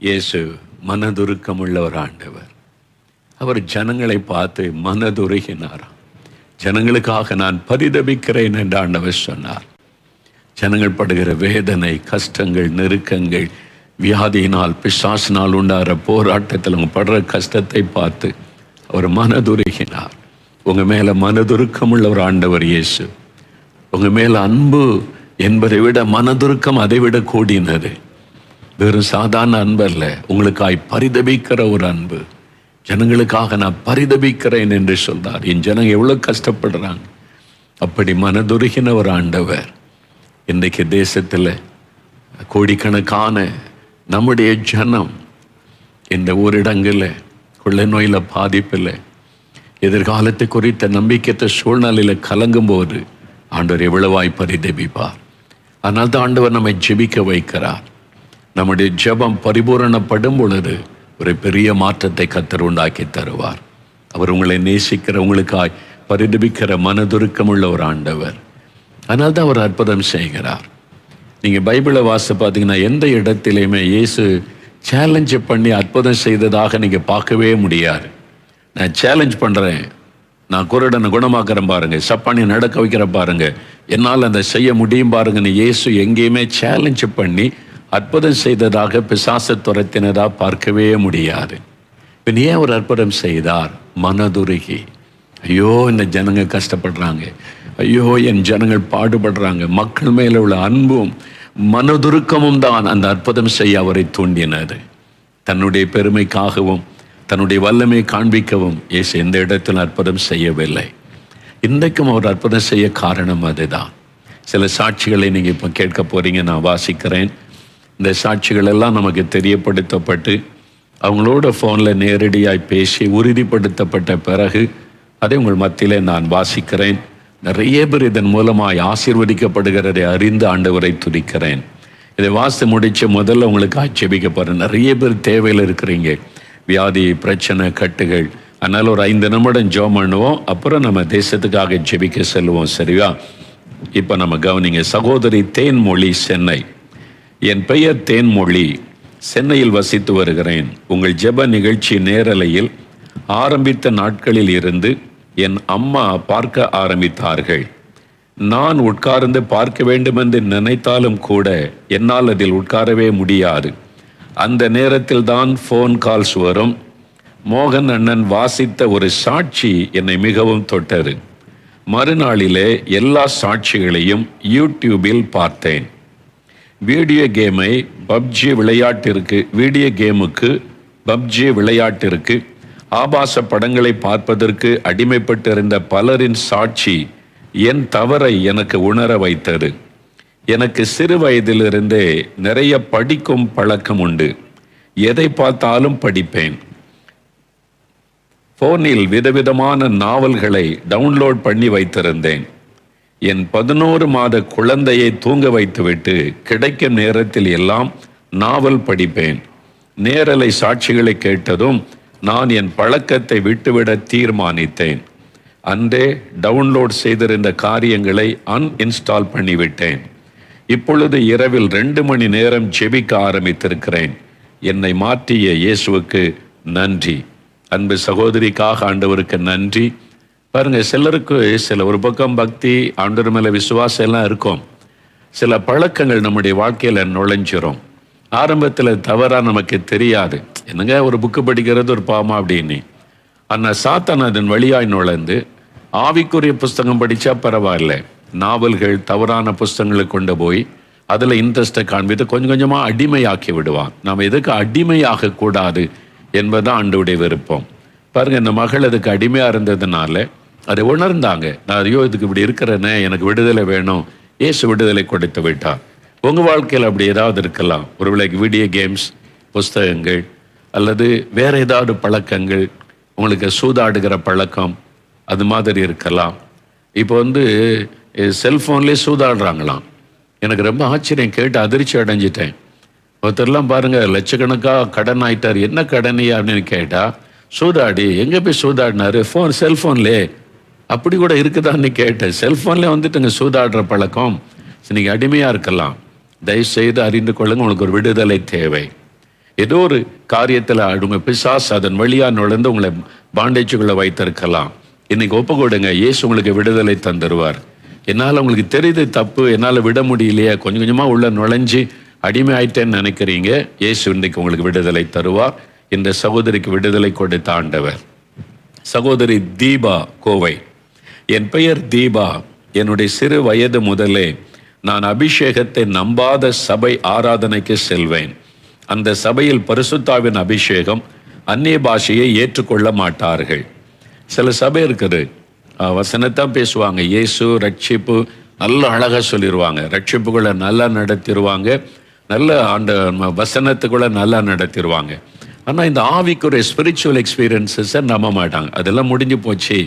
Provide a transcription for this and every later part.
இயேசு மனதுருக்கமுள்ளவர் ஆண்டவர். அவர் ஜனங்களை பார்த்து மனதுருகினாராம். ஜனங்களுக்காக நான் பரிதபிக்கிறேன் என்று ஆண்டவர் சொன்னார். ஜனங்கள் படுகிற வேதனை கஷ்டங்கள் நெருக்கங்கள் வியாதியினால் பிசாசினால் உண்டாகிற போராட்டத்தில் அவங்க படுற கஷ்டத்தை பார்த்து அவர் மனதுருகினார். உங்க மேல மனதுருக்கம் உள்ள ஒரு ஆண்டவர் இயேசு. உங்க மேல அன்பு என்பதை விட மனதுருக்கம் அதை விட கூடினது. வெறும் சாதாரண அன்பு அல்ல. உங்களுக்காய் பரிதபிக்கிற ஒரு அன்பு. ஜனங்களுக்காக நான் பரிதபிக்கிறேன் என்று சொல்றார். என் ஜனங்க எவ்வளோ கஷ்டப்படுறாங்க. அப்படி மனதுருகின ஒரு ஆண்டவர் இன்றைக்கு தேசத்தில் கோடிக்கணக்கான நம்முடைய ஜனம் இந்த ஊரிடங்களில் கொள்ளை நோயில் பாதிப்பில் எதிர்காலத்தை குறித்த நம்பிக்கையற்ற சூழ்நிலையில் கலங்கும் போது ஆண்டவர் எவ்வளவாய் பரிதபிப்பார். அதனால் தான் ஆண்டவர் நம்மை ஜெபிக்க வைக்கிறார். நம்முடைய ஜெபம் பரிபூரணப்படும் பொழுது ஒரு பெரிய மாற்றத்தை கத்தர் உண்டாக்கி தருவார். அவர் உங்களை நேசிக்கிற உங்களுக்காய் பரிதபிக்கிற மனதுருக்கம் உள்ள ஒரு ஆண்டவர். அதனால் தான் அவர் அற்புதம் செய்கிறார். நீங்கள் பைபிளை வாசி பார்த்தீங்கன்னா எந்த இடத்திலையுமே இயேசு சேலஞ்ச் பண்ணி அற்புதம் செய்ததாக நீங்கள் பார்க்கவே முடியாது. நான் சேலஞ்ச் பண்ணுறேன் நான் குருடனை குணமாக்குறேன் பாருங்கள் சப்பானி நடக்க வைக்கிறேன் பாருங்கள் என்னால் அதை செய்ய முடியும் பாருங்கன்னு இயேசு எங்கேயுமே சேலஞ்சு பண்ணி அற்புதம் செய்ததாக பிசாச துரத்தினதா பார்க்கவே முடியாது. பின் ஏன் ஒரு அற்புதம் செய்தார்? மனதுருகி. ஐயோ இந்த ஜனங்க கஷ்டப்படுறாங்க. ஐயோ என் ஜனங்கள் பாடுபடுறாங்க. மக்கள் மேல உள்ள அன்பும் மனதுருக்கமும் தான் அந்த அற்புதம் செய்ய அவரை தூண்டினது. தன்னுடைய பெருமைக்காகவும் தன்னுடைய வல்லமை காண்பிக்கவும் இயேசு எந்த இடத்தில் அற்புதம் செய்யவில்லை. இன்றைக்கும் அவர் அற்புதம் செய்ய காரணம் அதுதான். சில சாட்சிகளை நீங்கள் இப்போ கேட்க போறீங்க நான் வாசிக்கிறேன். இந்த சாட்சிகள் எல்லாம் நமக்கு தெரியப்படுத்தப்பட்டு அவங்களோட ஃபோனில் நேரடியாக பேசி உறுதிப்படுத்தப்பட்ட பிறகு அதை உங்கள் மத்தியிலே நான் வாசிக்கிறேன். நிறைய பேர் இதன் மூலமாய் ஆசிர்வதிக்கப்படுகிறதை அறிந்து ஆண்டவரை துதிக்கிறேன். இதை வாசித்து முடித்து முதல்ல உங்களுக்கு ஆட்சேபிக்க போகிறேன் நிறைய பேர் தேவையில் இருக்கிறீங்க. வியாதி பிரச்சனை கட்டுகள். அதனால் ஒரு ஐந்து நிமிடம் ஜோம் பண்ணுவோம். அப்புறம் நம்ம தேசத்துக்காக ஜெபிக்க செல்வோம் சரியா இப்போ நம்ம கவனிங்க. சகோதரி தேன்மொழி சென்னை. என் பெயர் தேன்மொழி. சென்னையில் வசித்து வருகிறேன். உங்கள் ஜெப நிகழ்ச்சி நேரலையில் ஆரம்பித்த நாட்களில் இருந்து என் அம்மா பார்க்க ஆரம்பித்தார்கள். நான் உட்கார்ந்து பார்க்க வேண்டுமென்று நினைத்தாலும் கூட என்னால் அதில் உட்காரவே முடியாது. அந்த நேரத்தில் தான் ஃபோன் கால்ஸ் வரும். மோகன் அண்ணன் வாசித்த ஒரு சாட்சி என்னை மிகவும் தொட்டது. மறுநாளிலே எல்லா சாட்சிகளையும் யூடியூபில் பார்த்தேன். வீடியோ கேமை பப்ஜி விளையாட்டிற்கு வீடியோ கேமுக்கு பப்ஜி விளையாட்டிற்கு ஆபாச படங்களை பார்ப்பதற்கு அடிமைப்பட்டிருந்த பலரின் சாட்சி என் தவறை எனக்கு உணர வைத்தது. எனக்கு சிறு வயதிலிருந்தே நிறைய படிக்கும் பழக்கம் உண்டு. எதை பார்த்தாலும் படிப்பேன். போனில் விதவிதமான நாவல்களை டவுன்லோட் பண்ணி வைத்திருந்தேன். என் பதினோரு மாத குழந்தையை தூங்க வைத்துவிட்டு கிடைக்கும் நேரத்தில் எல்லாம் நாவல் படிப்பேன். நேரலை சாட்சிகளை கேட்டதும் நான் என் பழக்கத்தை விட்டுவிட தீர்மானித்தேன். அன்றே டவுன்லோட் செய்திருந்த காரியங்களை அன்இன்ஸ்டால் பண்ணிவிட்டேன். இப்பொழுது இரவில் ரெண்டு மணி நேரம் ஜெபிக்க ஆரம்பித்திருக்கிறேன். என்னை மாற்றிய இயேசுவுக்கு நன்றி. அன்பு சகோதரிக்காக ஆண்டவருக்கு நன்றி. பாருங்கள் சிலருக்கு சில ஒரு பக்கம் பக்தி ஆண்டவர் மேலே விசுவாசம் எல்லாம் இருக்கும். சில பழக்கங்கள் நம்முடைய வாழ்க்கையில் நுழைஞ்சிரும். ஆரம்பத்தில் தவறாக நமக்கு தெரியாது. என்னங்க ஒரு புக்கு படிக்கிறது ஒரு பாமா அப்படின்னு. ஆனால் சாத்தான் அதன் வழியாய் நுழைந்து ஆவிக்குரிய புஸ்தகம் படித்தா பரவாயில்ல. நாவல்கள் தவறான புஸ்தகங்களை கொண்டு போய் அதில் இன்ட்ரெஸ்ட்டை காண்பித்து கொஞ்சம் கொஞ்சமாக அடிமையாக்கி விடுவான். நாம் எதுக்கு அடிமையாக கூடாது என்பதுதான் ஆண்டவுடைய விருப்பம். பாருங்கள் இந்த மகள் அதுக்கு அடிமையாக இருந்ததுனால அதை உணர்ந்தாங்க. நான் ஐயோ இதுக்கு இப்படி இருக்கிறேனே எனக்கு விடுதலை வேணும். இயேசு விடுதலை கொடுத்து விட்டார். உங்கள் வாழ்க்கையில் அப்படி ஏதாவது இருக்கலாம். ஒருவேளை வீடியோ கேம்ஸ் புஸ்தகங்கள் அல்லது வேற ஏதாவது பழக்கங்கள் உங்களுக்கு சூதாடுகிற பழக்கம் அது மாதிரி இருக்கலாம். இப்போ வந்து செல்ஃபோன்லேயே சூதாடுறாங்களாம். எனக்கு ரொம்ப ஆச்சரியம் கேட்டு அதிர்ச்சி அடைஞ்சிட்டேன். ஒருத்தர்லாம் பாருங்கள் லட்சக்கணக்காக கடன் ஆயிட்டார். என்ன கடனையா அப்படின்னு கேட்டால் சூதாடி எங்கே போய் சூதாடினாரு? ஃபோன் செல்ஃபோன்லே அப்படி கூட இருக்குதான்னு கேட்டேன். செல்ஃபோன்லேயே வந்துட்டுங்க சூதாடுற பழக்கம். நீங்கள் அடிமையாக இருக்கலாம். தயவு செய்து அறிந்து கொள்ளுங்க உங்களுக்கு ஒரு விடுதலை தேவை. ஏதோ ஒரு காரியத்தில் உங்க பிசாஸ் அதன் வழியாக நுழைந்து உங்களை பாண்டேஜுக்குள்ளே வைத்திருக்கலாம். இன்னைக்கு ஒப்பு கொடுங்க இயேசு உங்களுக்கு விடுதலை தந்துருவார். என்னால் உங்களுக்கு தெரியுது தப்பு என்னால் விட முடியலையே. கொஞ்சம் கொஞ்சமாக உள்ள நுழைஞ்சு அடிமை ஆயிட்டேன்னு நினைக்கிறீங்க. இயேசு இன்றைக்கு உங்களுக்கு விடுதலை தருவார். இந்த சகோதரிக்கு விடுதலை கொடுத்த ஆண்டவர். சகோதரி தீபா கோவை. என் பெயர் தீபா. என்னுடைய சிறு வயது முதலே நான் அபிஷேகத்தை நம்பாத சபை ஆராதனைக்கு செல்வேன். அந்த சபையில் பரிசுத்தாவின் அபிஷேகம் அந்நிய பாஷையை ஏற்றுக்கொள்ள மாட்டார்கள். சில சபை இருக்குது. வசனத்தான் பேசுவாங்க. இயேசு ரட்சிப்பு நல்ல அழகாக சொல்லிடுவாங்க ரட்சிப்புகளை நல்லா நடத்திடுவாங்க நல்ல ஆண்ட வசனத்துக்குள்ளே நல்லா நடத்திடுவாங்க ஆனால் இந்த ஆவிக்குரிய ஸ்பிரிச்சுவல் எக்ஸ்பீரியன்ஸஸை நம்ப மாட்டாங்க. அதெல்லாம் முடிஞ்சு போச்சு.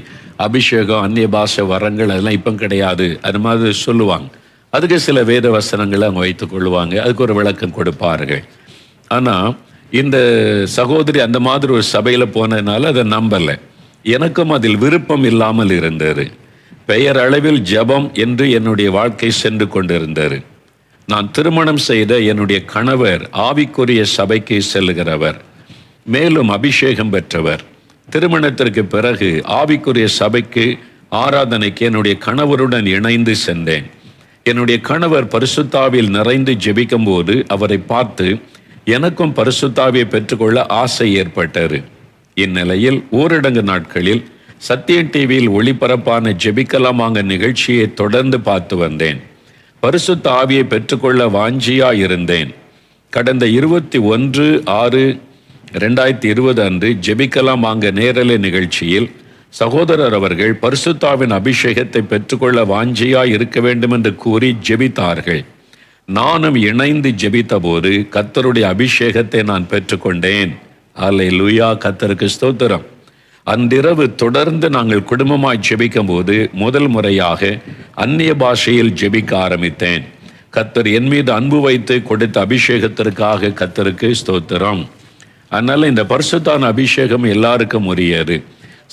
அபிஷேகம் அந்நிய பாஷை வரங்கள் அதெல்லாம் இப்போ கிடையாது. அது மாதிரி சொல்லுவாங்க. அதுக்கு சில வேத வசனங்களை அவங்க வைத்துக் கொள்வாங்க அதுக்கு ஒரு விளக்கம் கொடுப்பார்கள். ஆனால் இந்த சகோதரி அந்த மாதிரி ஒரு சபையில் போனதுனால அதை நம்பலை. எனக்கும் அதில் விருப்பம் இல்லாமல் இருந்தது. பெயர் அளவில் ஜெபம் என்று என்னுடைய வாழ்க்கை சென்று கொண்டிருந்தார் நான் திருமணம் செய்த என்னுடைய கணவர் ஆவிக்குரிய சபைக்கு செல்லுகிறவர். மேலும் அபிஷேகம் பெற்றவர். திருமணத்திற்கு பிறகு ஆவிக்குரிய சபைக்கு ஆராதனைக்கு என்னுடைய கணவருடன் இணைந்து சென்றேன். என்னுடைய கணவர் பரிசுத்தாவில் நிறைந்து ஜெபிக்கும் போது அவரை பார்த்து எனக்கும் பரிசுத்தாவியை பெற்றுக்கொள்ள ஆசை ஏற்பட்டது. இந்நிலையில் ஊரடங்கு நாட்களில் சத்தியம் டிவியில் ஒளிபரப்பான ஜெபிக்கலாமாங்க நிகழ்ச்சியை தொடர்ந்து பார்த்து வந்தேன். பரிசுத்த ஆவியை பெற்றுக்கொள்ள வாஞ்சியா இருந்தேன் கடந்த இருபத்தி ஒன்று ஆறு ரெண்டாயிரத்தி இருபது அன்று ஜெபிக்கலாம் அங்க நேரலை நிகழ்ச்சியில் சகோதரர் அவர்கள் பரிசுத்தாவின் அபிஷேகத்தை பெற்றுக்கொள்ள வாஞ்சியாய் இருக்க வேண்டும் என்று கூறி ஜெபித்தார்கள். நானும் இணைந்து ஜெபித்தபோது கத்தருடைய அபிஷேகத்தை நான் பெற்றுக்கொண்டேன். அல்லை லுயா கத்தருக்கு ஸ்தோத்திரம். அன்றிரவு தொடர்ந்து நாங்கள் குடும்பமாய் ஜெபிக்கும் போது முதல் முறையாக அந்நிய பாஷையில் ஜெபிக்க ஆரம்பித்தேன். கத்தர் என் மீது அன்பு வைத்து கொடுத்த அபிஷேகத்திற்காக கத்தருக்கு ஸ்தோத்திரம். அதனால் இந்த பரிசுத்தான அபிஷேகம் எல்லாருக்கும் உரியது.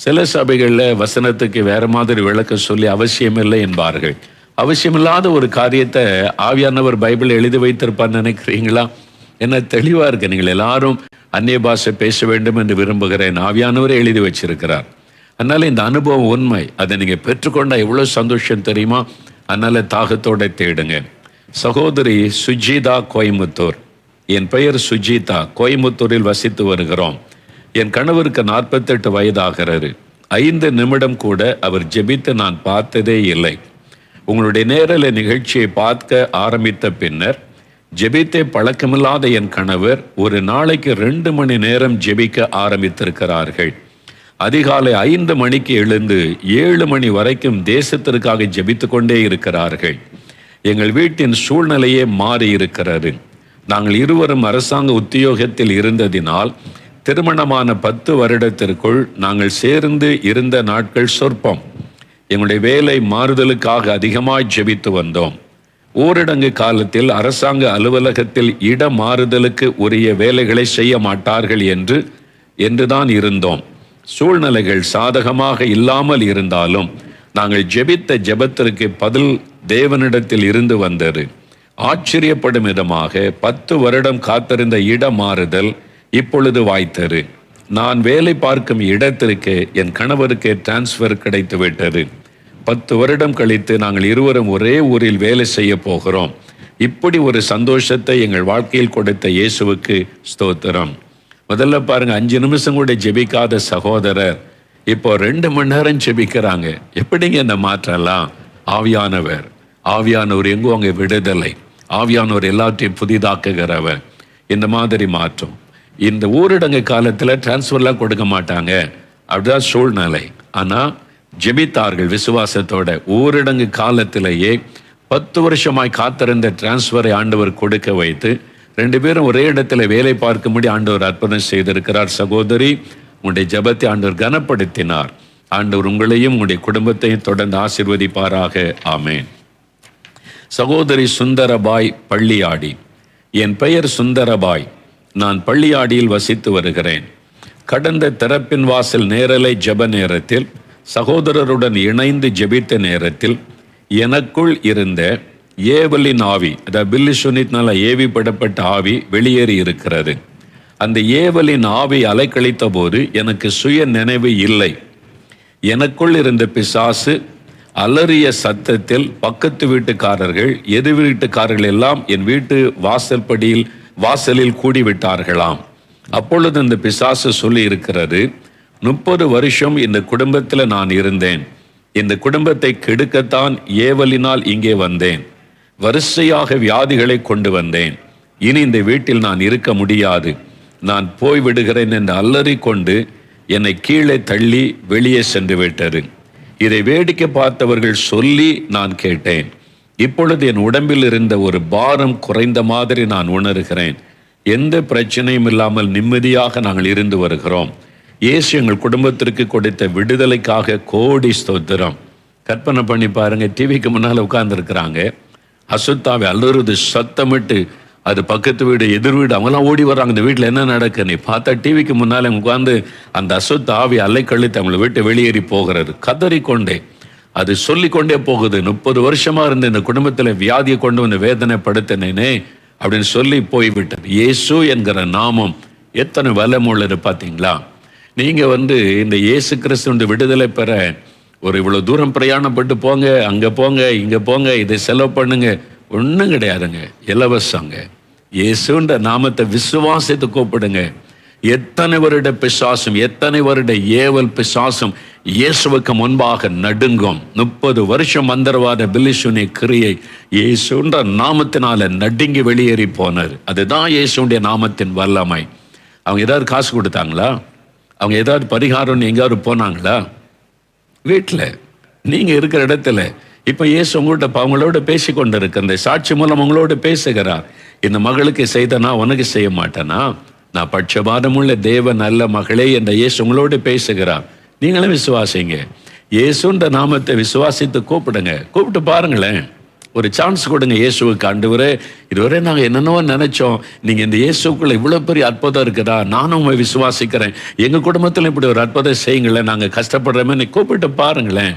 சில சபைகளில் வசனத்துக்கு வேறு மாதிரி விளக்க சொல்லி அவசியமில்லை என்பார்கள். அவசியமில்லாத ஒரு காரியத்தை ஆவியானவர் பைபிள் எழுதி வைத்திருப்பான்னு நினைக்கிறீங்களா? என்ன தெளிவாக இருக்கு. நீங்கள் எல்லாரும் அந்நிய பாஷை பேச வேண்டும் என்று விரும்புகிறேன். ஆவியானவரை எழுதி வச்சிருக்கிறார். அதனால் இந்த அனுபவம் உண்மை. அதை நீங்கள் பெற்றுக்கொண்டால் எவ்வளோ சந்தோஷம் தெரியுமா? அதனால் தாகத்தோட தேடுங்க. சகோதரி சுஜிதா கோயம்புத்தூர். என் பெயர் சுஜிதா கோயம்புத்தூரில் வசித்து வருகிறோம். என் கணவருக்கு நாற்பத்தெட்டு வயதாகிறது. ஐந்து நிமிடம் கூட அவர் ஜெபித்து நான் பார்த்ததே இல்லை. உங்களுடைய நேரல நிகழ்ச்சியை பார்க்க ஆரம்பித்த பின்னர் ஜெபித்தே பழக்கமில்லாத என் கணவர் ஒரு நாளைக்கு ரெண்டு மணி நேரம் ஜெபிக்க ஆரம்பித்திருக்கிறார்கள். அதிகாலை ஐந்து மணிக்கு எழுந்து ஏழு மணி வரைக்கும் தேசத்திற்காக ஜெபித்து கொண்டே இருக்கிறார்கள். எங்கள் வீட்டின் சூழ்நிலையே மாறி இருக்கிறது நாங்கள் இருவரும் அரசாங்க உத்தியோகத்தில் இருந்ததினால் திருமணமான பத்து வருடத்திற்குள் நாங்கள் சேர்ந்து இருந்த நாட்கள் சொற்பம். எங்களுடைய வேலை மாறுதலுக்காக அதிகமாய் ஜெபித்து வந்தோம். ஊரடங்கு காலத்தில் அரசாங்க அலுவலகத்தில் இட மாறுதலுக்கு உரிய வேலைகளை செய்ய மாட்டார்கள் என்று என்றுதான் இருந்தோம். சூழ்நிலைகள் சாதகமாக இல்லாமல் இருந்தாலும் நாங்கள் ஜெபித்த ஜெபத்திற்கு பதில் தேவனிடத்தில் இருந்து வந்தது. ஆச்சரியப்படும் விதமாக பத்து வருடம் காத்திருந்த இட மாறுதல் இப்பொழுது வாய்த்தது. நான் வேலை பார்க்கும் இடத்திற்கு என் கணவருக்கு டிரான்ஸ்ஃபர் கிடைத்து விட்டது பத்து வருடம் கழித்து நாங்கள் இருவரும் ஒரே ஊரில் வேலை செய்ய போகிறோம். இப்படி ஒரு சந்தோஷத்தை எங்கள் வாழ்க்கையில் கொடுத்த இயேசுவுக்கு ஸ்தோத்திரம். முதல்ல பாருங்க அஞ்சு நிமிஷம் கூட ஜெபிக்காத சகோதரர். இப்போ ரெண்டு மணி நேரம் ஜெபிக்கிறாங்க. எப்படிங்க இந்த மாற்றலாம் ஆவியானவர். ஆவியானவர் எங்கும் அங்கே விடுதலை. ஆவியானவர் எல்லாத்தையும் புதிதாக்குகிறவர். இந்த மாதிரி மாற்றம். இந்த ஊரடங்கு காலத்தில் டிரான்ஸ்ஃபர்லாம் கொடுக்க மாட்டாங்க. அப்படிதான் சூழ்நிலை. ஆனால் ஜெபித்தார்கள் விசுவாசத்தோட. ஊரடங்கு காலத்திலேயே பத்து வருஷமாய் காத்திருந்த டிரான்ஸ்ஃபரை ஆண்டவர் கொடுக்க வைத்து ரெண்டு பேரும் ஒரே இடத்துல வேலை பார்க்கும்படி ஆண்டவர் அர்ப்பணம் செய்திருக்கிறார் சகோதரி. உங்களுடைய ஜெபத்தை ஆண்டவர் கனப்படுத்தினார். ஆண்டவர் உங்களையும் உங்களுடைய குடும்பத்தையும் தொடர்ந்து ஆசிர்வதிப்பாராக. ஆமேன். சகோதரி சுந்தரபாய் பள்ளியாடி. என் பெயர் சுந்தரபாய். நான் பள்ளியாடியில் வசித்து வருகிறேன். கடந்த திறப்பின் வாசல் நேரலை ஜெப நேரத்தில் சகோதரருடன் இணைந்து ஜெபித்த நேரத்தில் எனக்குள் இருந்த ஏவலின் ஆவி அதாவது பில்லி சுனித்னால ஏவிப்படப்பட்ட ஆவி வெளியேறி இருக்கிறது. அந்த ஏவலின் ஆவி அலைக்கழித்த போது எனக்கு சுய நினைவு இல்லை. எனக்குள் இருந்த பிசாசு அலறிய சத்தத்தில் பக்கத்து வீட்டுக்காரர்கள் எதிர் வீட்டுக்காரர்கள் எல்லாம் என் வீட்டு வாசல் படியில் வாசலில் கூடிவிட்டார்களாம். அப்பொழுது இந்த பிசாசு சொல்லி இருக்கிறது முப்பது வருஷம் இந்த குடும்பத்தில் நான் இருந்தேன். இந்த குடும்பத்தை கெடுக்கத்தான் ஏவலினால் இங்கே வந்தேன். வரிசையாக வியாதிகளை கொண்டு வந்தேன். இனி இந்த வீட்டில் நான் இருக்க முடியாது. நான் போய் விடுகிறேன் என்று அல்லறி கொண்டு என்னை கீழே தள்ளி வெளியே சென்று விட்டது. இதை வேடிக்கை பார்த்தவர்கள் சொல்லி நான் கேட்டேன். இப்பொழுது என் உடம்பில் இருந்த ஒரு பாரம் குறைந்த மாதிரி நான் உணர்கிறேன். எந்த பிரச்சனையும் இல்லாமல் நிம்மதியாக நாங்கள் இருந்து வருகிறோம். இயேசு எங்கள் குடும்பத்திற்கு கொடுத்த விடுதலைக்காக கோடி ஸ்தோத்திரம். கற்பனை பண்ணி பாருங்க டிவிக்கு முன்னால் உட்கார்ந்துருக்கிறாங்க. அசுத்தாவை அலறுது சத்தமிட்டு அது பக்கத்து வீடு எதிர் வீடு அவங்களாம் ஓடி வர்றாங்க. அந்த வீட்டில் என்ன நடக்கு? நீ பார்த்தா டிவிக்கு முன்னால் உட்காந்து அந்த அசுத்த ஆவி அலை கழித்து அவங்களை விட்டு வெளியேறி போகிறது. கதறிக்கொண்டே. அது சொல்லிக்கொண்டே போகுது. முப்பது வருஷமாக இருந்த இந்த குடும்பத்தில் வியாதியை கொண்டு வந்து வேதனைப்படுத்தினேனே அப்படின்னு சொல்லி போய்விட்டேன் இயேசு என்கிற நாமம் எத்தனை வல்லமுள்ளது பார்த்தீங்களா? நீங்கள் வந்து இந்த இயேசு கிறிஸ்துவ விடுதலை பெற ஒரு இவ்வளோ தூரம் பிரயாணப்பட்டு போங்க அங்கே போங்க இங்கே போங்க இதை செலவு பண்ணுங்க. ஒன்றும் கிடையாதுங்க. இலவசங்க. இயேசுன்ற நாமத்தை விசுவாசத்தை கூப்பிடுங்க. எத்தனை வருட பிசாசும் எத்தனை வருட ஏவல் பிசாசும் இயேசுவுக்கு முன்பாக நடுங்கும். முப்பது வருஷம் மந்திரவாத பில்லிசுனி கிரியை இயேசுன்ற நாமத்தினால நடுங்கி வெளியேறி போனார். அதுதான் இயேசுடைய நாமத்தின் வல்லமை. அவங்க ஏதாவது காசு கொடுத்தாங்களா? அவங்க ஏதாவது பரிகாரம்னு எங்கேயாவது போனாங்களா? வீட்டில் நீங்கள் இருக்கிற இடத்துல. இப்போ இயேசு உங்கள்கிட்ட அவங்களோட பேசி கொண்டு இருக்கு சாட்சி மூலம் உங்களோட பேசுகிறார். இந்த மகளுக்கு செய்தனா உனக்கு செய்ய மாட்டேனா? நான் பட்சபாதமுள்ள தேவ நல்ல மகளே என்ற இயேசு உங்களோட பேசுகிறான் நீங்களும் விசுவாசிங்க. இயேசுன்ற நாமத்தை விசுவாசித்து கூப்பிடுங்க. கூப்பிட்டு பாருங்களேன். ஒரு சான்ஸ் கொடுங்க இயேசுவுக்கு ஆண்டவரே இதுவரை நாங்கள் என்னென்னவோ நினைச்சோம். நீங்க இந்த இயேசுக்குள்ள இவ்வளவு பெரிய அற்புதம் இருக்குதா? நானும் உங்களை விசுவாசிக்கிறேன். எங்க குடும்பத்தில் இப்படி ஒரு அற்புதம் செய்யுங்களேன். நாங்கள் கஷ்டப்படுறோமே. நீ கூப்பிட்டு பாருங்களேன்.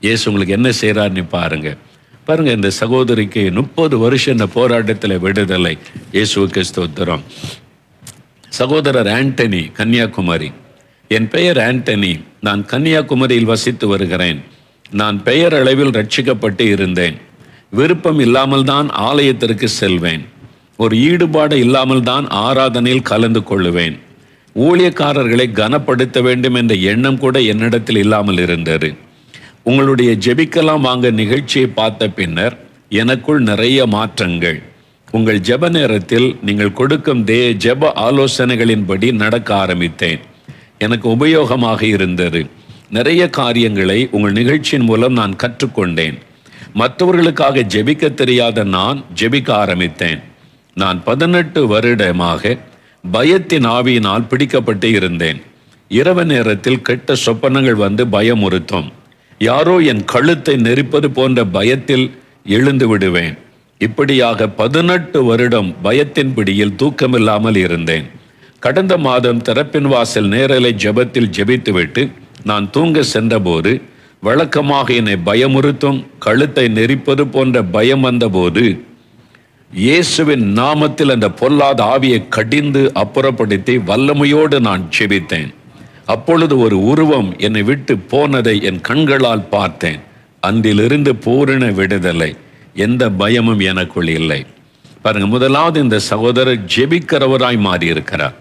இயேசு உங்களுக்கு என்ன செய்றாருன்னு பாருங்க. பாருங்க இந்த சகோதரிக்கு முப்பது வருஷம் இந்த போராட்டத்தில் விடுதலை. இயேசு ஸ்தோத்திரம். சகோதரர் ஆண்டனி கன்னியாகுமரி. என் பெயர் ஆண்டனி. நான் கன்னியாகுமரியில் வசித்து வருகிறேன். நான் பெயர் அளவில் ரட்சிக்கப்பட்டு இருந்தேன். விருப்பம் இல்லாமல் தான் ஆலயத்திற்கு செல்வேன். ஒரு ஈடுபாடு இல்லாமல் தான் ஆராதனையில் கலந்து கொள்ளுவேன். ஊழியக்காரர்களை கனப்படுத்த வேண்டும் என்ற எண்ணம் கூட என்னிடத்தில் இல்லாமல் இருந்தது. உங்களுடைய ஜெபிக்கலாம் வாங்க நிகழ்ச்சியை பார்த்த பின்னர் எனக்குள் நிறைய மாற்றங்கள். உங்கள் ஜெப நேரத்தில் நீங்கள் கொடுக்கும் தே ஜெப ஆலோசனைகளின்படி நடக்க ஆரம்பித்தேன். எனக்கு உபயோகமாக இருந்தது. நிறைய காரியங்களை உங்கள் நிகழ்ச்சியின் மூலம் நான் கற்றுக்கொண்டேன். மற்றவர்களுக்காக ஜெபிக்க தெரியாத நான் ஜெபிக்க ஆரம்பித்தேன். நான் பதினெட்டு வருடமாக பயத்தின் ஆவியினால் பிடிக்கப்பட்டு இருந்தேன். இரவு நேரத்தில் கெட்ட சொப்பனங்கள் வந்து பயமுறுத்தும். யாரோ என் கழுத்தை நெரிப்பது போன்ற பயத்தில் எழுந்து விடுவேன். இப்படியாக பதினெட்டு வருடம் பயத்தின் பிடியில் தூக்கமில்லாமல் இருந்தேன். கடந்த மாதம் திறப்பின் வாசல் நேரலை ஜெபத்தில் ஜெபித்துவிட்டு நான் தூங்க சென்றபோது வழக்கமாக என்னை பயமுறுத்தும் கழுத்தை நெரிப்பது போன்ற பயம் வந்தபோது இயேசுவின் நாமத்தில் அந்த பொல்லாத ஆவியை கடிந்து அப்புறப்படுத்தி வல்லமையோடு நான் ஜெபித்தேன். அப்பொழுது ஒரு உருவம் என்னை விட்டு போனதை என் கண்களால் பார்த்தேன். அன்றிலிருந்து பூரண விடுதலை. எந்த பயமும் எனக்குள் இல்லை. பாருங்க முதலாவது இந்த சகோதரர் ஜெபிக்கிறவராய் மாறி இருக்கிறார்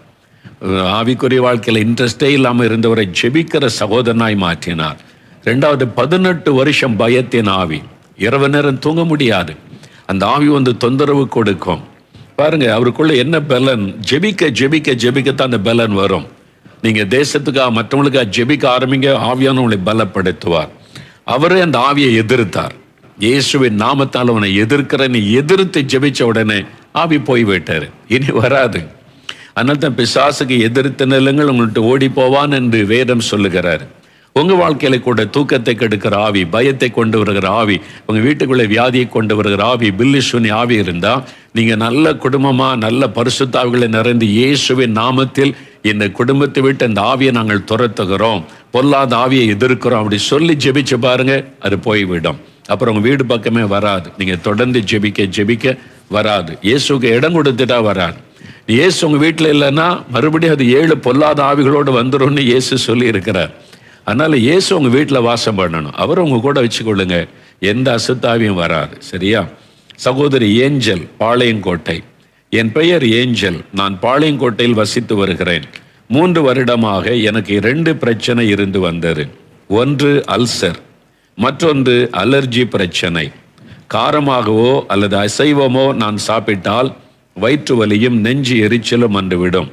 ஆவிக்குரிய வாழ்க்கையில் இன்ட்ரெஸ்டே இல்லாமல் இருந்தவரை ஜெபிக்கிற சகோதரனாய் மாற்றினார். ரெண்டாவது பதினெட்டு வருஷம் பயத்தின் ஆவி. இரவு நேரம் தூங்க முடியாது. அந்த ஆவி வந்து தொந்தரவு கொடுக்கும். பாருங்க அவருக்குள்ள என்ன பலன்? ஜெபிக்க ஜெபிக்க ஜெபிக்கத்தான் அந்த பலன் வரும். நீங்க தேசத்துக்காக மற்றவங்களுக்காக ஜெபிக்க ஆரம்பிங்க ஆவியான உங்களை பலப்படுத்துவார். அவர் அந்த ஆவியை எதிர்த்தார். இயேசுவின் நாமத்தால் அவனை எதிர்க்கிறன்னு எதிர்த்து ஜெபிச்ச உடனே ஆவி போய்விட்டார் இனி வராது. அதனால தான் பிசாசுக்கு எதிர்த்த நிலங்கள் உங்கள்கிட்ட ஓடி போவான் என்று வேதம் சொல்லுகிறார். உங்கள் வாழ்க்கையில் கூட தூக்கத்தை கெடுக்கிற ஆவி பயத்தை கொண்டு வருகிற ஆவி உங்கள் வீட்டுக்குள்ளே வியாதியை கொண்டு வருகிற ஆவி பில்லிசுவனி ஆவி இருந்தால் நீங்கள் நல்ல குடும்பமாக நல்ல பரிசுத்தாவிகளை நிறைந்து இயேசுவின் நாமத்தில் இந்த குடும்பத்தை விட்டு அந்த ஆவியை நாங்கள் துரத்துகிறோம். பொல்லாத ஆவியை எதிர்க்கிறோம். அப்படி சொல்லி ஜெபிச்சு பாருங்கள் அது போய்விடும். அப்புறம் உங்கள் வீடு பக்கமே வராது. நீங்கள் தொடர்ந்து ஜெபிக்க ஜெபிக்க வராது. இயேசுக்கு இடம் கொடுத்துட்டா வராது. இயேசு உங்கள் வீட்டில் இல்லைன்னா மறுபடியும் அது ஏழு பொல்லாத ஆவிகளோடு வந்துடும் இயேசு சொல்லி இருக்கிறார் அதனால இயேசு உங்க வீட்டில் வாசம் பண்ணணும். அவர் உங்க கூட வச்சுக்கொள்ளுங்க. எந்த அசுத்தாவியும் வராது. சரியா? சகோதரி ஏஞ்சல் பாளையங்கோட்டை. என் பெயர் ஏஞ்சல். நான் பாளையங்கோட்டையில் வசித்து வருகிறேன். மூன்று வருடமாக எனக்கு இரண்டு பிரச்சனை இருந்து வந்தது. ஒன்று அல்சர் மற்றொன்று அலர்ஜி பிரச்சனை. காரமாகவோ அல்லது அசைவமோ நான் சாப்பிட்டால் வயிற்று வலியும் நெஞ்சு எரிச்சலும் வந்துவிடும்.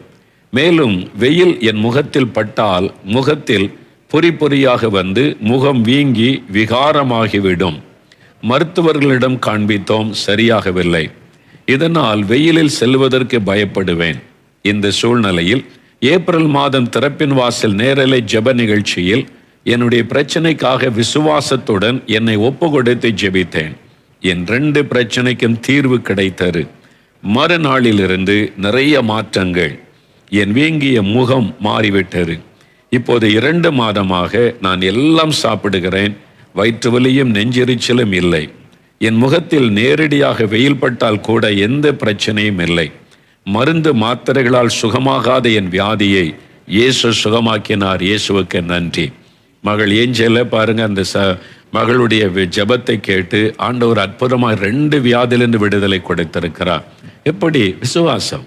மேலும் வெயில் என் முகத்தில் பட்டால் முகத்தில் பொறி பொறியாக வந்து முகம் வீங்கி விகாரமாகிவிடும். மருத்துவர்களிடம் காண்பித்தோம் சரியாகவில்லை. இதனால் வெயிலில் செல்வதற்கு பயப்படுவேன். இந்த சூழ்நிலையில் ஏப்ரல் மாதம் திறப்பின் வாசல் நேரலை ஜெப நிகழ்ச்சியில் என்னுடைய பிரச்சனைக்காக விசுவாசத்துடன் என்னை ஒப்பு கொடுத்து ஜெபித்தேன். என் ரெண்டு பிரச்சனைக்கும் தீர்வு கிடைத்தது. மறுநாளிலிருந்து நிறைய மாற்றங்கள். என் வீங்கிய முகம் மாறிவிட்டது. இப்போது இரண்டு மாதமாக நான் எல்லாம் சாப்பிடுகிறேன். வயிற்று வலியும் நெஞ்செரிச்சலும் இல்லை. என் முகத்தில் நேரடியாக வெயில் பட்டால் கூட எந்த பிரச்சனையும் இல்லை. மருந்து மாத்திரைகளால் சுகமாகாத என் வியாதியை இயேசு சுகமாக்கினார். இயேசுவுக்கு நன்றி. மகள் ஏஞ்சல பாருங்க அந்த ச மகளுடைய ஜபத்தை கேட்டு ஆண்டவர் அற்புதமாக ரெண்டு வியாதிலிருந்து விடுதலை கொடுத்திருக்கிறார். எப்படி? விசுவாசம்.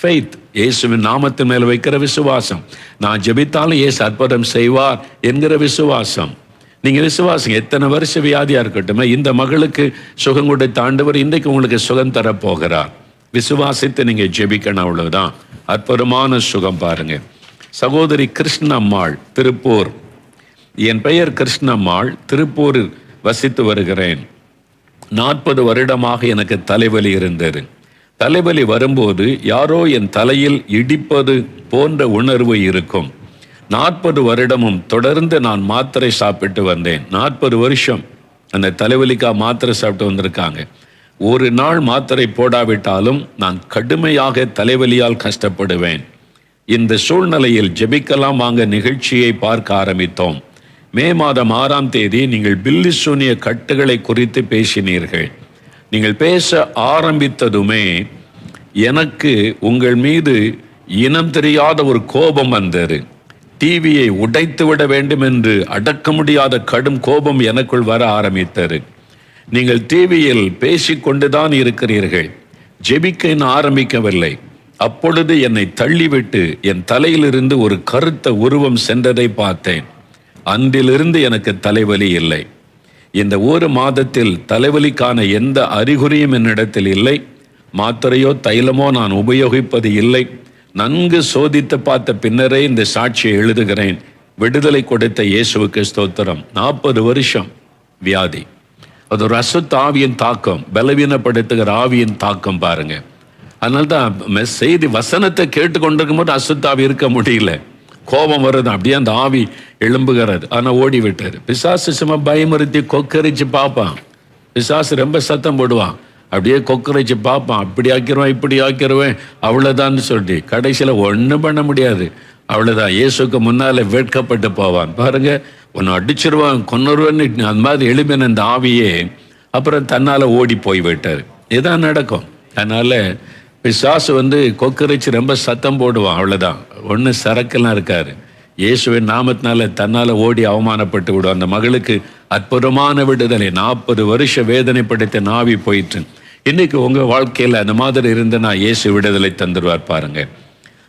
ஃபெய்த் இயேசுவின் நாமத்தின் மேல் வைக்கிற விசுவாசம். நான் ஜெபித்தாலும் இயேசு அற்புதம் செய்வார் என்கிற விசுவாசம். நீங்கள் விசுவாசம் எத்தனை வருஷ வியாதியாக இருக்கட்டும் இந்த மகளுக்கு சுகம் கொடுத்த ஆண்டவர் இன்றைக்கு உங்களுக்கு சுகம் தரப்போகிறார். விசுவாசித்து நீங்கள் ஜெபிக்கணும் அவ்வளவுதான். அற்புதமான சுகம் பாருங்க. சகோதரி கிருஷ்ணம்மாள் திருப்பூர். என் பெயர் கிருஷ்ணம்மாள் திருப்பூரில் வசித்து வருகிறேன். நாற்பது வருடமாக எனக்கு தலைவலி இருந்தது. தலைவலி வரும்போது யாரோ என் தலையில் இடிப்பது போன்ற உணர்வு இருக்கும். நாற்பது வருடமும் தொடர்ந்து நான் மாத்திரை சாப்பிட்டு வந்தேன். நாற்பது வருஷம் அந்த தலைவலிக்கா மாத்திரை சாப்பிட்டு வந்திருக்காங்க. ஒரு நாள் மாத்திரை போடாவிட்டாலும் நான் கடுமையாக தலைவலியால் கஷ்டப்படுவேன். இந்த சூழ்நிலையில் ஜெபிக்கலாம் வாங்க நிகழ்ச்சியை பார்க்க ஆரம்பித்தோம். மே மாதம் ஆறாம் தேதி நீங்கள் பில்லி சூனிய கட்டுகளை குறித்து பேசினீர்கள். நீங்கள் பேச ஆரம்பித்ததுமே எனக்கு உங்கள் மீது இனம் தெரியாத ஒரு கோபம் வந்தது. டிவியை உடைத்து விட வேண்டும் என்று அடக்க முடியாத கடும் கோபம் எனக்குள் வர ஆரம்பித்தது. நீங்கள் டிவியில் பேசிக்கொண்டுதான் இருக்கிறீர்கள். ஜெபிக்க நான் ஆரம்பிக்கவில்லை. அப்பொழுது என்னை தள்ளிவிட்டு என் தலையிலிருந்து ஒரு கருத்த உருவம் சென்றதை பார்த்தேன். அன்றிலிருந்து எனக்கு தலைவலி இல்லை. இந்த ஒரு மாதத்தில் தலைவலிக்கான எந்த அறிகுறியும் என்னிடத்தில் இல்லை. மாத்திரையோ தைலமோ நான் உபயோகிப்பது இல்லை. நன்கு சோதித்து பார்த்த பின்னரே இந்த சாட்சியை எழுதுகிறேன். விடுதலை கொடுத்த இயேசுவுக்கு ஸ்தோத்திரம். நாற்பது வருஷம் வியாதி. அது ஒரு அசுத்த ஆவியின் தாக்கம் பலவீனப்படுத்துகிற ஆவியின் தாக்கம் பாருங்க. அதனால்தான் மெ- செய்தி வசனத்தை கேட்டுக்கொண்டிருக்கும் போது அசுத்தாவி இருக்க முடியல. கோபம் வருது அப்படியே அந்த ஆவி எழும்புகிறது. ஆனால் ஓடி விட்டாரு பிசாசு சும்மா பயமுறுத்தி கொக்கரிச்சு பார்ப்பான். பிசாசு ரொம்ப சத்தம் போடுவான். அப்படியே கொக்கரைச்சு பார்ப்பான் அப்படி ஆக்கிடுவேன் இப்படி ஆக்கிருவேன் அவ்வளோதான்னு சொல்லி கடைசியில் ஒன்றும் பண்ண முடியாது. அவ்வளோதான் இயேசுக்கு முன்னால் வேட்கப்பட்டு போவான். பாருங்க உன்னை அடிச்சிருவான் கொன்னுருவன்னு அந்த மாதிரி எழுப்பின அந்த ஆவியே அப்புறம் தன்னால் ஓடி போய் விட்டார். இதான் நடக்கும். அதனால் பிசாசு வந்து கொக்கரைச்சு ரொம்ப சத்தம் போடுவான் அவ்வளோதான் ஒன்று சரக்கெல்லாம் இருக்காரு இயேசுவின் நாமத்தினால தன்னால் ஓடி அவமானப்பட்டு விடும் அந்த மகளுக்கு அற்புதமான விடுதலை. நாற்பது வருஷ வேதனைப்படுத்த நாவி போயிட்டு இன்னைக்கு உங்கள் வாழ்க்கையில் அந்த மாதிரி இருந்து நான் இயேசு விடுதலை தந்துடுவார் பாருங்க.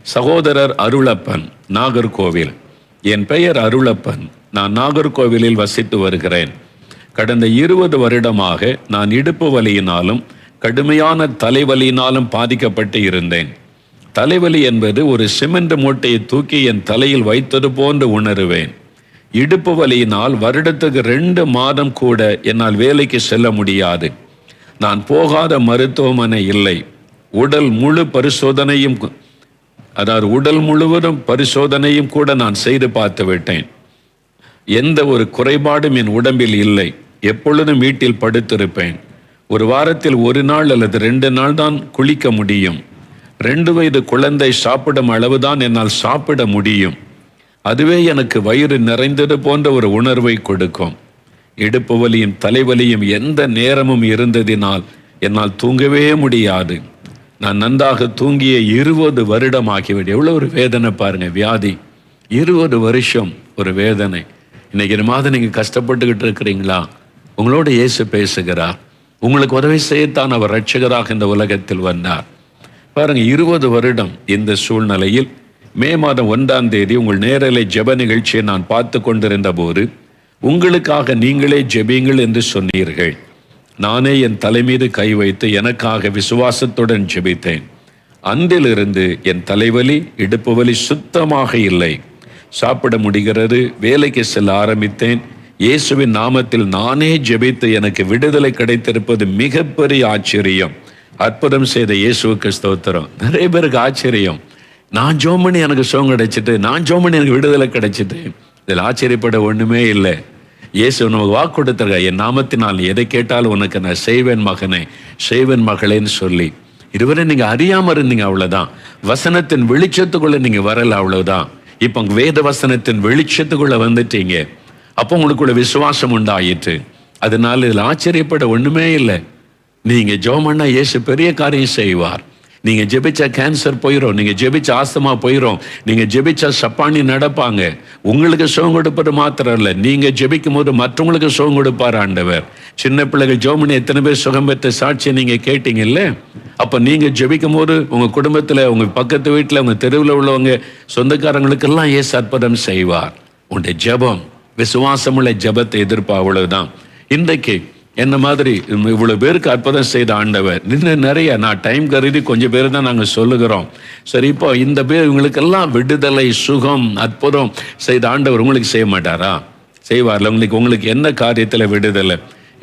சகோதரர் அருளப்பன் நாகர்கோவில். என் பெயர் அருளப்பன். நான் நாகர்கோவிலில் வசித்து வருகிறேன். கடந்த இருபது வருடமாக நான் இடுப்பு வலியினாலும் கடுமையான தலைவலியினாலும் பாதிக்கப்பட்டு இருந்தேன். தலைவலி என்பது ஒரு சிமெண்ட் மூட்டையை தூக்கி என் தலையில் வைத்தது போன்று உணருவேன். இடுப்பு வலியினால் வருடத்துக்கு ரெண்டு மாதம் கூட என்னால் வேலைக்கு செல்ல முடியாது. நான் போகாத மருத்துவமனை இல்லை. உடல் முழு பரிசோதனையும் அதாவது உடல் முழுவதும் பரிசோதனையும் கூட நான் செய்து பார்த்து விட்டேன். எந்த ஒரு குறைபாடும் என் உடம்பில் இல்லை. எப்பொழுதும் வீட்டில் படுத்திருப்பேன். ஒரு வாரத்தில் ஒரு நாள் அல்லது ரெண்டு நாள் தான் குளிக்க முடியும். ரெண்டு வயது குழந்தை சாப்பிடும் அளவுதான் என்னால் சாப்பிட முடியும். அதுவே எனக்கு வயிறு நிறைந்தது போன்ற ஒரு உணர்வை கொடுக்கும். இடுப்பு வலியும் தலைவலியும் எந்த நேரமும் இருந்ததினால் என்னால் தூங்கவே முடியாது. நான் நன்றாக தூங்கிய இருபது வருடம் ஆகிவிடு எவ்வளோ ஒரு வேதனை பாருங்க வியாதி. இருபது வருஷம் ஒரு வேதனை. இன்னைக்கு இந்த மாதம் நீங்கள் கஷ்டப்பட்டுக்கிட்டு இருக்கிறீங்களா? உங்களோட இயேசு பேசுகிறார். உங்களுக்கு உதவி செய்யத்தான் அவர் ரட்சகராக இந்த உலகத்தில் வந்தார். பாருங்க இருபது வருடம் இந்த சூழ்நிலையில் மே மாதம் ஒன்றாம் தேதி உங்கள் நேரலை ஜெப நிகழ்ச்சியை நான் பார்த்து கொண்டிருந்த போது உங்களுக்காக நீங்களே ஜெபியுங்கள் என்று சொன்னீர்கள். நானே என் தலைமீது கை வைத்து எனக்காக விசுவாசத்துடன் ஜெபித்தேன். அன்றிலிருந்து என் தலைவலி இடுப்பு வலி சுத்தமாக இல்லை. சாப்பிட முடிகிறது வேலைக்கு செல்ல ஆரம்பித்தேன். இயேசுவின் நாமத்தில் நானே ஜெபித்து எனக்கு விடுதலை கிடைத்திருப்பது மிகப்பெரிய ஆச்சரியம். அற்புதம் செய்த இயேசுவுக்கு ஸ்தோத்திரம். நிறைய பேருக்கு ஆச்சரியம். நான் ஜோமணி எனக்கு சோகம் கிடைச்சிட்டு நான் ஜோமணி எனக்கு விடுதலை கிடைச்சிட்டு இதில் ஆச்சரியப்பட ஒண்ணுமே இல்லை. இயேசு உனக்கு வாக்கு கொடுத்துருக்க என் நாமத்தினால் எதை கேட்டாலும் உனக்கு நான் செய்வேன் மகனே செய்வேன் மகளேன்னு சொல்லி. இதுவரை நீங்க அறியாம இருந்தீங்க அவ்வளவுதான். வசனத்தின் வெளிச்சத்துக்குள்ள நீங்க வரல அவ்வளவுதான். இப்போ வேத வசனத்தின் வெளிச்சத்துக்குள்ள வந்துட்டீங்க. அப்போ உங்களுக்குள்ள விசுவாசம் உண்டாயிற்று. அதனால இதில் ஆச்சரியப்பட ஒண்ணுமே இல்லை. நீங்க ஜோமண்ணா இயேசு பெரிய காரியம் செய்வார். நீங்க ஜெபிச்சா கேன்சர் போயிடும் நீங்க ஜெபிச்ச ஆஸ்தமா போயிடும் நீங்க ஜெபிச்சா சப்பானி நடப்பாங்க. உங்களுக்கு சுகம் கொடுப்பது மாத்திரம் இல்லை நீங்க ஜெபிக்கும் போது மற்றவங்களுக்கு சுகம் கொடுப்பார் ஆண்டவர். சின்ன பிள்ளைகள் ஜோமனி எத்தனை பேர் சுகம் பெற்ற சாட்சியை நீங்க கேட்டீங்கல்ல? அப்ப நீங்க ஜெபிக்கும் போது உங்க குடும்பத்துல உங்க பக்கத்து வீட்டுல உங்க தெருவில் உள்ளவங்க சொந்தக்காரங்களுக்கெல்லாம் ஏசு அற்புதம் செய்வார். உன்னுடைய ஜெபம் விசுவாசமுள்ள ஜெபத்தை எதிர்ப்பா அவ்வளவுதான். இன்றைக்கு என்ன மாதிரி இவ்வளோ பேருக்கு அற்புதம் செய்த ஆண்டவர். இன்னும் நிறைய நான் டைம் கருதி கொஞ்சம் பேர் தான் நாங்கள் சொல்லுகிறோம். சரி இப்போ இந்த பேர் இவங்களுக்கெல்லாம் விடுதலை சுகம் அற்புதம் செய்த ஆண்டவர் உங்களுக்கு செய்ய மாட்டாரா? செய்வார்ல உங்களுக்கு உங்களுக்கு என்ன காரியத்தில் விடுதலை?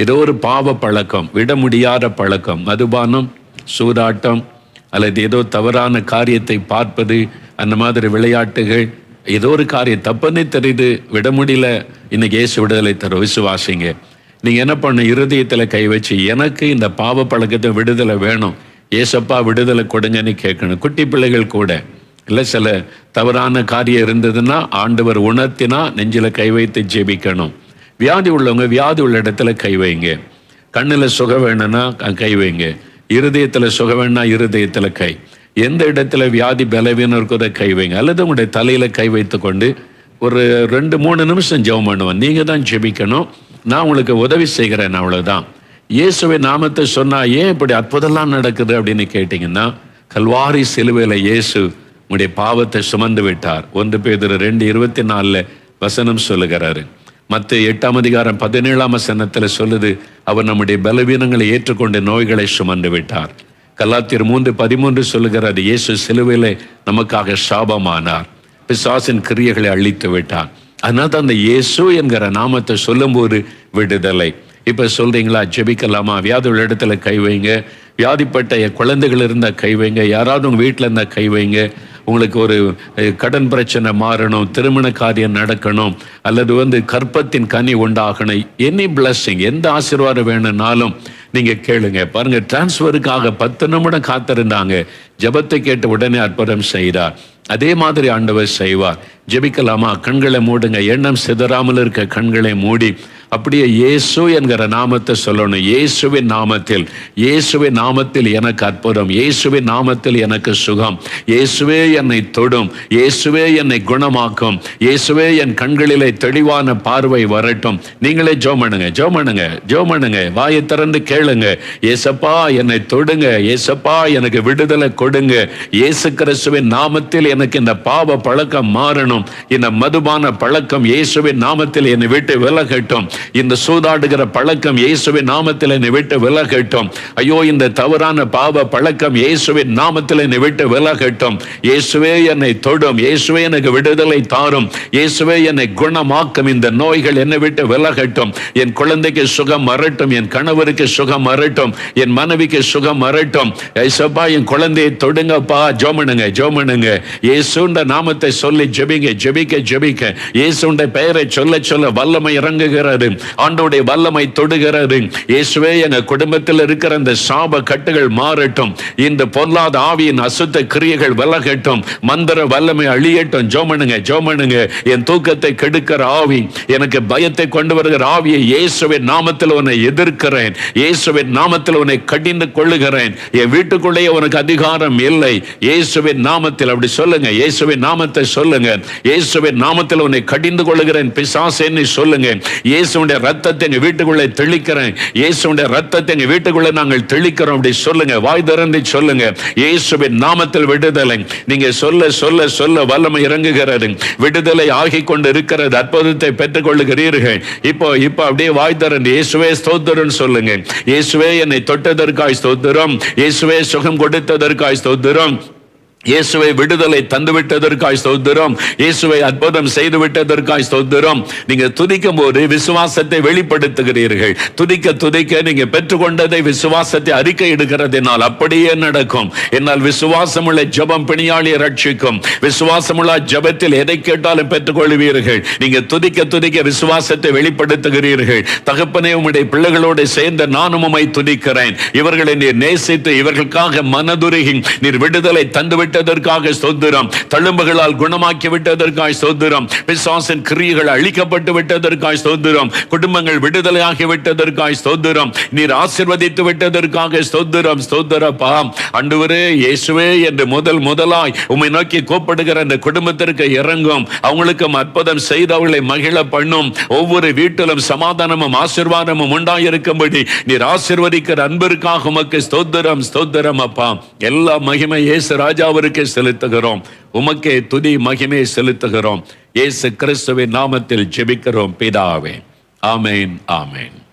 ஏதோ ஒரு பாவ பழக்கம் விட முடியாத பழக்கம் மதுபானம் சூதாட்டம் அல்லது ஏதோ தவறான காரியத்தை பார்ப்பது அந்த மாதிரி விளையாட்டுகள் ஏதோ ஒரு காரியம் தப்புன்னே தெரியுது விட முடியல இன்னைக்கு ஏசு விடுதலை தரும் விசுவாசிங்க. நீங்கள் என்ன பண்ண இருதயத்தில் கை வச்சு எனக்கு இந்த பாவ பழக்கத்தை விடுதலை வேணும். ஏசப்பா விடுதலை கொடுங்கன்னு கேட்கணும். குட்டி பிள்ளைகள் கூட. இல்லை சில தவறான காரியம் இருந்ததுன்னா ஆண்டவர் உணர்த்தினா நெஞ்சில் கை வைத்து ஜெபிக்கணும். வியாதி உள்ளவங்க வியாதி உள்ள இடத்துல கை வைங்க. கண்ணில் சுக வேணும்னா க- கை வைங்க. இருதயத்தில் சுக வேணும்னா இருதயத்தில் கை. எந்த இடத்துல வியாதி பலவீனம் இருக்கிறத கை வைங்க. அல்லது உங்களுடைய தலையில் கை வைத்து கொண்டு ஒரு ரெண்டு மூணு நிமிஷம் ஜெபம் பண்ணுவேன் நீங்கள் தான் ஜெபிக்கணும். நான் உங்களுக்கு உதவி செய்கிறேன் அவ்வளவுதான். இயேசுவை நாமத்தை சொன்னா ஏன் இப்படி அற்புதம்லாம் நடக்குது அப்படின்னு கேட்டீங்கன்னா கல்வாரி சிலுவையில் இயேசு உங்களுடைய பாவத்தை சுமந்து விட்டார். ஒன்று பேர் ரெண்டு இருபத்தி நாலுல வசனம் சொல்லுகிறாரு. மற்ற எட்டாம் அதிகாரம் பதினேழாம் வசனத்தில் சொல்லுது அவர் நம்முடைய பலவீனங்களை ஏற்றுக்கொண்டு நோய்களை சுமந்து விட்டார். கல்லாத்தியர் மூன்று பதிமூன்று சொல்லுகிறார் இயேசு சிலுவையில் நமக்காக சாபமானார். பிசாசின் கிரியைகளை அழித்து விட்டார். அதனால தான் அந்த இயேசு என்கிற நாமத்தை சொல்லும்போது விடுதலை. இப்போ சொல்கிறீங்களா ஜெபிக்கலாமா? வியாதி உள்ள இடத்துல கை வைங்க. வியாதிப்பட்ட என் குழந்தைகள் இருந்தால் கை வைங்க. யாராவது உங்கள் வீட்டில் இருந்தால் கை வைங்க. உங்களுக்கு ஒரு கடன் பிரச்சனை மாறணும். திருமண காரியம் நடக்கணும். அல்லது வந்து கற்பத்தின் கனி உண்டாகணும். எனி பிளஸ்ஸிங் எந்த ஆசீர்வாதம் வேணும்னாலும் நீங்கள் கேளுங்க. பாருங்கள் டிரான்ஸ்ஃபருக்காக பத்து நிமிடம் காத்திருந்தாங்க. ஜெபத்தை கேட்டு உடனே அற்புதம் செய்கிறார் அதே மாதிரி ஆண்டவர் செய்வார். ஜெபிக்கலாமா? கண்களை மூடுங்க. எண்ணம் சிதறாமல் இருக்க கண்களை மூடி அப்படியே இயேசு என்கிற நாமத்தை சொல்லணும். இயேசுவின் நாமத்தில் இயேசுவின் நாமத்தில் எனக்கு அற்புதம். இயேசுவின் நாமத்தில் எனக்கு சுகம். இயேசுவே என்னை தொடும். இயேசுவே என்னை குணமாக்கும். இயேசுவே என் கண்களிலே தெளிவான பார்வை வரட்டும். நீங்களே ஜோம் பண்ணுங்க ஜோம் பண்ணுங்க ஜோம் பண்ணுங்க. வாயை திறந்து கேளுங்க. ஏசப்பா என்னை தொடுங்க. ஏசப்பா எனக்கு விடுதலை கொடுங்க. இயேசு கிறிஸ்துவின் நாமத்தில் எனக்கு இந்த பாவ பழக்கம் மாறணும். இந்த மதுபான பழக்கம் இயேசுவின் நாமத்தில் என்னை விட்டு விலகட்டும். இந்த சூதாடுகிற பழக்கம் இயேசுவின் நாமத்தில் நிவிட்டு விலகட்டும். ஐயோ இந்த தவறான பாவ பழக்கம் இயேசுவின் நாமத்தில் நிவிட்டு விட்டு விலகட்டும். இயேசுவே என்னை தொடும் இயேசுவே எனக்கு விடுதலை தாரும். இயேசுவே என்னை குணமாக்கும் இந்த நோய்கள் என்னை விட்டு விலகட்டும். என் குழந்தைக்கு சுகம் மறட்டும் என் கணவருக்கு சுகம் மறட்டும் என் மனைவிக்கு சுகம் மறட்டும் ஏசப்பா என் குழந்தையை தொடுங்கப்பா ஜோமனுங்க ஜோமனுங்க. இயேசுண்ட நாமத்தை சொல்லி ஜெபிங்க ஜெபிக்க ஜெபிக்க. இயேசுண்ட பெயரை சொல்ல சொல்ல வல்லமை இறங்குகிறது. தொடுகிறது ஆண்டோடைய வல்லமை தொடுகிறது. இயேசுவே எங்க குடும்பத்தில் இருக்கிற அந்த சாப கட்டுகள் மாறட்டும். இந்த பொல்லாத ஆவியின் அசுத்த கிரியைகள் விலகட்டும். மந்திர வல்லமை அழியட்டும். ஜோமனுங்க ஜோமனுங்க என் தூக்கத்தை கெடுக்கிற ஆவி எனக்கு பயத்தை கொண்டு வருகிற ஆவியை இயேசுவின் நாமத்தில் உன்னை எதிர்க்கிறேன். இயேசுவின் நாமத்தில் உன்னை கடிந்து கொள்ளுகிறேன். என் வீட்டுக்குள்ளேயே உனக்கு அதிகாரம் இல்லை. இயேசுவின் நாமத்தில் அப்படி சொல்லுங்க. இயேசுவின் நாமத்தை சொல்லுங்க. இயேசுவின் நாமத்தில் உன்னை கடிந்து கொள்ளுகிறேன். பிசாசேன்னு சொல்லுங்க. இயேசு இயேசுடைய ரத்தத்தை எங்க வீட்டுக்குள்ளே தெளிக்கிறேன். இயேசுடைய ரத்தத்தை எங்க வீட்டுக்குள்ளே நாங்கள் தெளிக்கிறோம். அப்படி சொல்லுங்க. வாய் திறந்து சொல்லுங்க. இயேசுவின் நாமத்தில் விடுதலை. நீங்க சொல்ல சொல்ல சொல்ல வல்லமை இறங்குகிறது. விடுதலை ஆகி கொண்டு இருக்கிறது அற்புதத்தை பெற்றுக்கொள்ளுகிறீர்கள். இப்போ இப்போ அப்படியே வாய் திறந்து இயேசுவே ஸ்தோத்திரம் சொல்லுங்க. இயேசுவே என்னை தொட்டதற்காய் ஸ்தோத்திரம். இயேசுவே சுகம் கொடுத்ததற்காய் ஸ்தோத்திரம். இயேசுவை விடுதலை தந்துவிட்டதற்காய் ஸ்தோத்திரம். இயேசுவை அற்புதம் செய்து விட்டதற்காய் ஸ்தோத்திரம். நீங்க துதிக்கும் போது விசுவாசத்தை வெளிப்படுத்துகிறீர்கள். துதிக்க துதிக்க நீங்க பெற்றுக்கொண்டதை விசுவாசத்தை அறிக்கை எடுக்கிறதுனால் அப்படியே நடக்கும். என்னால் விசுவாசமுள்ள ஜெபம் பிணியாளியை ரட்சிக்கும். விசுவாசமுள்ள ஜெபத்தில் எதை கேட்டாலும் பெற்றுக்கொள்வீர்கள். நீங்க துதிக்க துதிக்க விசுவாசத்தை வெளிப்படுத்துகிறீர்கள். தகப்பனே உம்முடைய பிள்ளைகளோடு சேர்ந்த நானும் உம்மை துதிக்கிறேன். இவர்களை நீர் நேசித்து இவர்களுக்காக மனதுருகி நீர் விடுதலை தந்துவிட்டு விட்டதற்காக ஸ்தோத்திரம். தழும்புகளால் குணமாக்கி விட்டதற்காய் ஸ்தோத்திரம். பிசாசின் கிரியைகள் அழிக்கப்பட்டு விட்டதற்காய் ஸ்தோத்திரம். குடும்பங்கள் விடுதலையாகி விட்டதற்காய் ஸ்தோத்திரம். நீர் ஆசிர்வதித்து விட்டதற்காக ஸ்தோத்திரம். சொந்தரப்பா அண்டுவரே இயேசுவே என்று முதல் முதலாய் உம்மை நோக்கி கூப்பிடுகிற அந்த குடும்பத்திற்கு இறங்கும். அவங்களுக்கும் அற்புதம் செய்தவர்களை மகிழ பண்ணும். ஒவ்வொரு வீட்டிலும் சமாதானமும் ஆசிர்வாதமும் உண்டாயிருக்கும்படி நீர் ஆசிர்வதிக்கிற அன்பிற்காக உமக்கு ஸ்தோத்திரம் ஸ்தோத்திரம் அப்பா. எல்லா மகிமை இயேசு ராஜாவிற்கு செலுத்துகிறோம். உமக்கே துதி மகிமே செலுத்துகிறோம். இயேசு கிறிஸ்துவின் நாமத்தில் ஜெபிக்கிறோம் பிதாவே. ஆமேன் ஆமேன்.